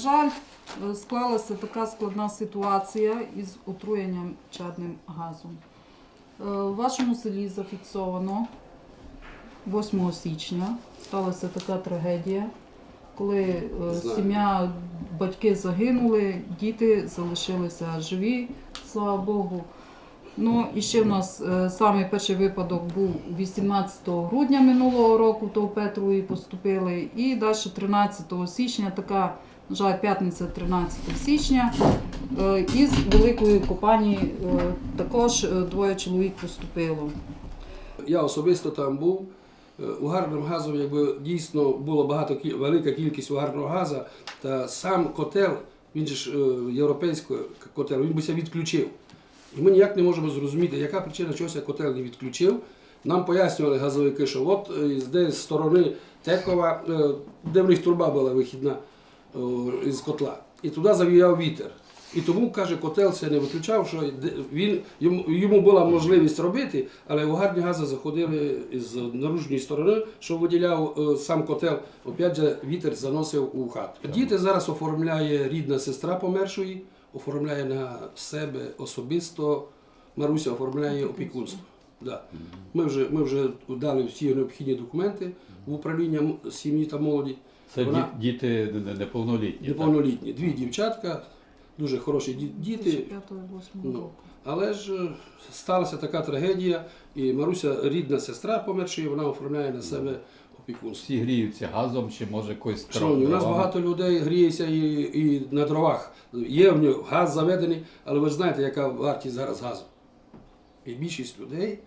жаль, е, склалася така складна ситуація із отруєнням чадним газом. Е, У вашому селі зафіксовано 8 січня сталася така трагедія, коли е, сім'я, батьки загинули, діти залишилися живі, слава Богу. Ну і ще в нас е, самий перший випадок був 18 грудня минулого року, то в Петрові поступили. І далі 13 січня, така, на жаль, п'ятниця 13 січня. е, Із Великої Копані е, також е, двоє чоловік поступило. Я особисто там був. Угарним газом, якби дійсно було багато велика кількість угарного газу, та сам котел, він ж європейський котел, він би ся відключив. І ми ніяк не можемо зрозуміти, яка причина, чого ся котел не відключив. Нам пояснювали газовики, що от де з сторони Текова, де в них труба була вихідна із котла. І туди завіяв вітер. І тому, каже, котел це не виключав, що він, йому, йому була можливість робити, але угарні гази заходили з наружної сторони, що виділяв е, сам котел, опять же, вітер заносив у хату. Діти зараз оформляє рідна сестра помершої, оформляє на себе особисто, Маруся оформляє опікунство. Да. Ми, вже, ми вже дали всі необхідні документи в управління сім'ї та молоді. Це Вона- діти не- неповнолітні. так? Неповнолітні. Дві дівчатка, дуже хороші діти. Ну. Але ж е, сталася така трагедія, і Маруся, рідна сестра помершої, вона оформляє на себе опікунство. Всі гріються газом чи може якось Шановні, у нас багато людей гріється і, і на дровах. Є в нього газ заведений, але ви ж знаєте, яка вартість зараз газу. І більшість людей.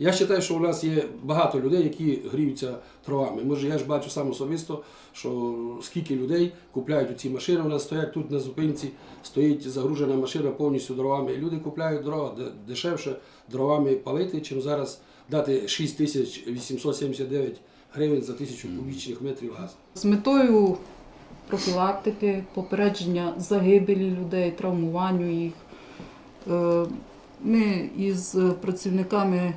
Я вважаю, що у нас є багато людей, які гріються дровами. Може, я ж бачу сам особисто, що скільки людей купляють ці машини. У нас стоять тут на зупинці, стоїть загружена машина повністю дровами. І люди купляють дрова дешевше дровами палити, чим зараз дати 6879 гривень за тисячу кубічних метрів газу. З метою профілактики, попередження загибелі людей, травмуванню їх. е, Ми із працівниками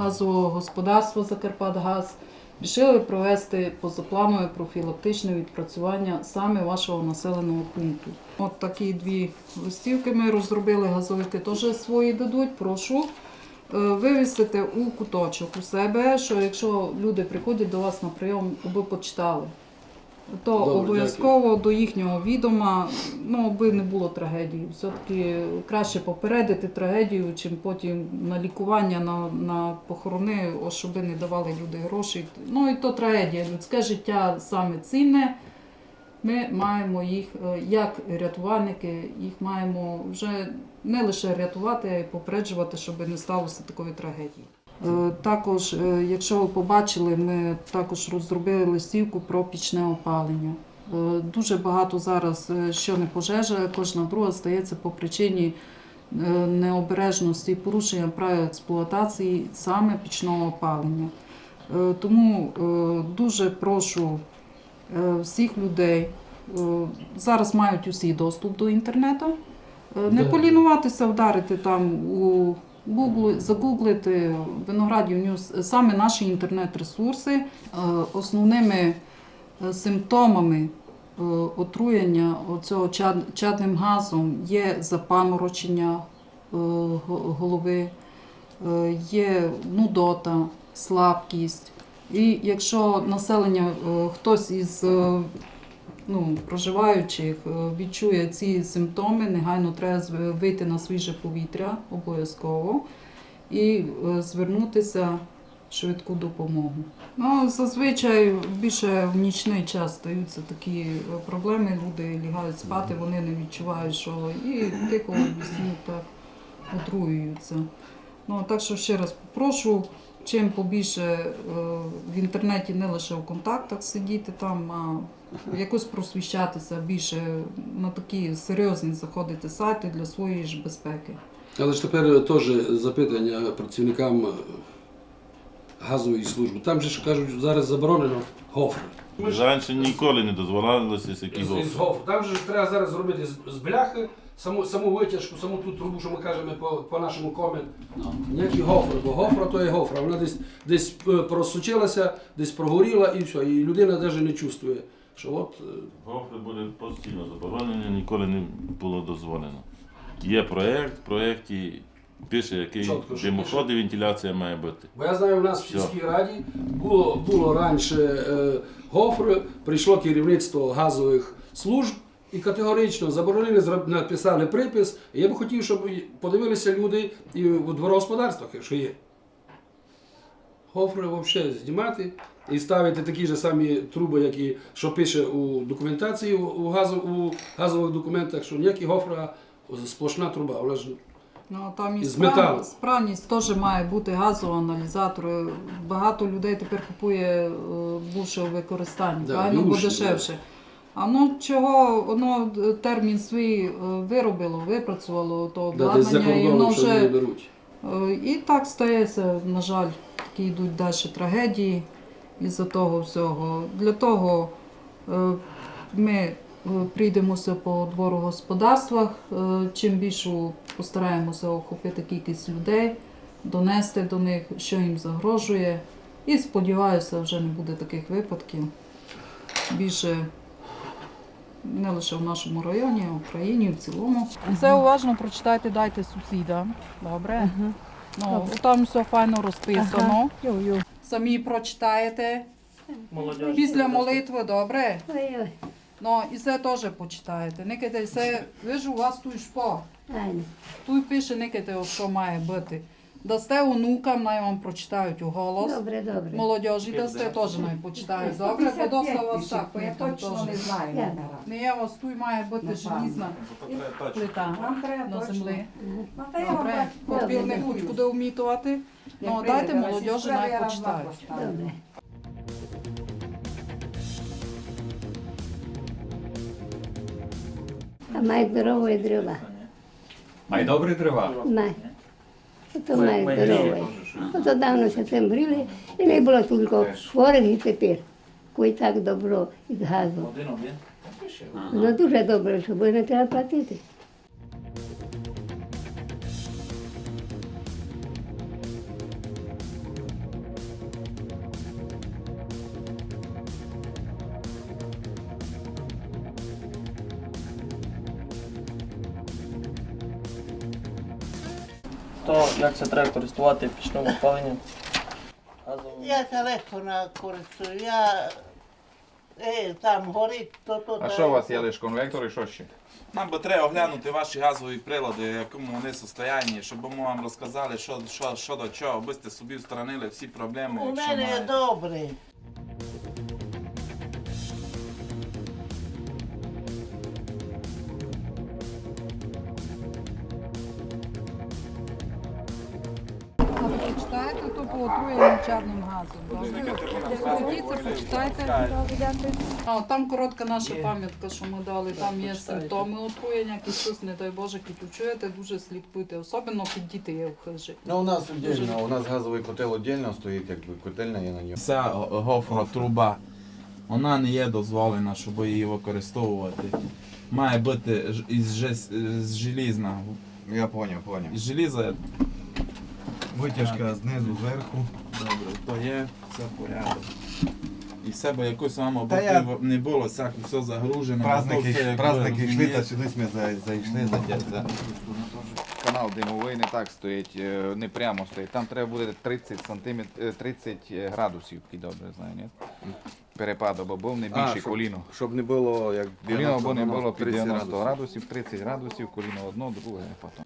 газового господарства Закарпатгаз вирішили провести позапланове профілактичне відпрацювання саме вашого населеного пункту. От такі дві листівки ми розробили, газовики теж свої дадуть. Прошу е, вивісити у куточок у себе, що якщо люди приходять до вас на прийом, аби почитали. То Добре, обов'язково до їхнього відома, ну аби не було трагедії. Все-таки краще попередити трагедію, чим потім на лікування, на, на похорони, ось щоб не давали люди гроші. Ну і то трагедія. Людське життя саме цінне. Ми маємо їх, е, як рятувальники, їх маємо вже не лише рятувати, а й попереджувати, щоб не сталося такої трагедії. Е, Також, е, якщо ви побачили, ми також розробили листівку про пічне опалення. Е, Дуже багато зараз, що не пожежа, кожна друга стається по причині необережності і порушення правил експлуатації саме пічного опалення. Тому дуже прошу всіх людей. Зараз мають усі доступ до інтернету. Не полінуватися, вдарити там у Google, загуглити Виноградів Ньюс, саме наші інтернет-ресурси. Е, Основними е, симптомами е, отруєння цього чадним газом є запаморочення голови, є нудота, слабкість. І якщо населення, хтось із ну, проживаючих е, відчує ці симптоми, негайно треба вийти на свіже повітря обов'язково і е, звернутися в швидку допомогу. Ну, зазвичай більше в нічний час стаються такі е, проблеми. Люди лягають спати, вони не відчувають, що і тихо об'ясню так отруюються. Ну, так що ще раз попрошу, чим побільше в інтернеті не лише в контактах сидіти там, а якось просвіщатися більше на такі серйозні заходити сайти для своєї ж безпеки. Але ж тепер теж запитання працівникам е, газової служби. Там же ж кажуть, зараз заборонено гофри. Раніше ніколи не дозволялося такі Із, із гофри. гофру. Там же ж треба зараз зробити з, з бляхи, саму, саму витяжку, саму ту трубу, що ми кажемо по, по нашому комен. Ніякі гофри, бо гофра то є гофра. Вона десь, десь е, просучилася, десь прогоріла і все. І людина навіть не чувствує, що от е, Гофри буде постійно заборонені, ніколи не було дозволено. Є проєкт, в проєкті пише, який Чітко, димоход і вентиляція має бути. Бо я знаю, у нас в сільській раді було, було раніше е, гофр, прийшло керівництво газових служб і категорично заборонили, написали припис. І я б хотів, щоб подивилися люди і у дворогосподарствах, якщо є. Гофри взагалі знімати і ставити такі ж самі труби, як і що пише у документації у, газов, у газових документах, що ніякі гофра, а сплошна труба. Вона ж Ну, там і справ... металу. справність теж має бути газоаналізатор. Багато людей тепер купує е, бувше у використанні, Да, правильно, бо бувше, дешевше. А ну чого воно е, термін свій е, виробило, випрацювало то да, десь за обладнання, і воно кордоном, що вони беруть. Е, І так стається, на жаль, такі йдуть далі трагедії із-за того всього. Для того е, ми е, прийдемося по дворогосподарствах, е, чим більше постараємося охопити кількість людей, донести до них, що їм загрожує. І сподіваюся, вже не буде таких випадків. Більше не лише в нашому районі, а в Україні в цілому. Це уважно прочитайте, дайте сусідам. Добре? Ну, там все файно розписано. Самі прочитаєте. Після молитви, добре? Ой-ой, Ну, і це теж почитаєте. Никайте, це, ви ж у вас тут шпо. Тут пише никайте, що має бути. Дасте онукам, най вам прочитають у голос. добре, добре. Молодежі дасте теж най почитають. Добре, бо доста вас так. я точно не знаю. Я. Не є, у вас тут має бути плита на землі. Ну, та я вам Добре, так не хоч куди вмітувати. Ну, дайте молодежі, най я почитають. Добре. А має здорові дрова. Май добрі дерева. Має. То має здорове. Ото давно се цим гріли і не було тільки хворих і тепер. Кой так добро із газу. Ну дуже добре, що бо не треба платити. То як це треба користувати пічним опаленням? Газовим? Я телефона користую, я е, там горить, то то. А що у вас є лише конвектор і що ще? Нам би треба оглянути ваші газові прилади, в якому вони состоянні, щоб ми вам розказали, що, що, що до чого, аби сте собі встранили всі проблеми, У якщо мене маєте. добре. Ви почитаєте, то по отруєнню чадним газом. Добре? Почитайте. А, там коротка наша пам'ятка, що ми дали. Там є симптоми отруєння, які не дай Боже, чуєте, дуже слідкуйте. Особливо під діти є в хижі. Ну, у нас віддільно, у нас газовий котел віддільно стоїть, якби котельня є на ньому. Ця гофра труба, вона не є дозволена, щоб її використовувати. Має бути із, желізна. Я поняв, поняв. Із желіза Витяжка знизу, зверху. добре, то є все порядок. І себе якось вам Та я- не було, всяко все загружено. то все, Праздники, ви праздники йшли, розумієте. та сюди ми за- зайшли, за, за. Канал димовий не так стоїть, е, не прямо стоїть. Там треба буде 30 сантиметрів, 30 градусів, і добре знаю, ні? Перепаду, бо був не більше щоб- коліно. Щоб не було як Коліно або не було під 30 90 градусів, 30 градусів, коліно одно, друге, потім.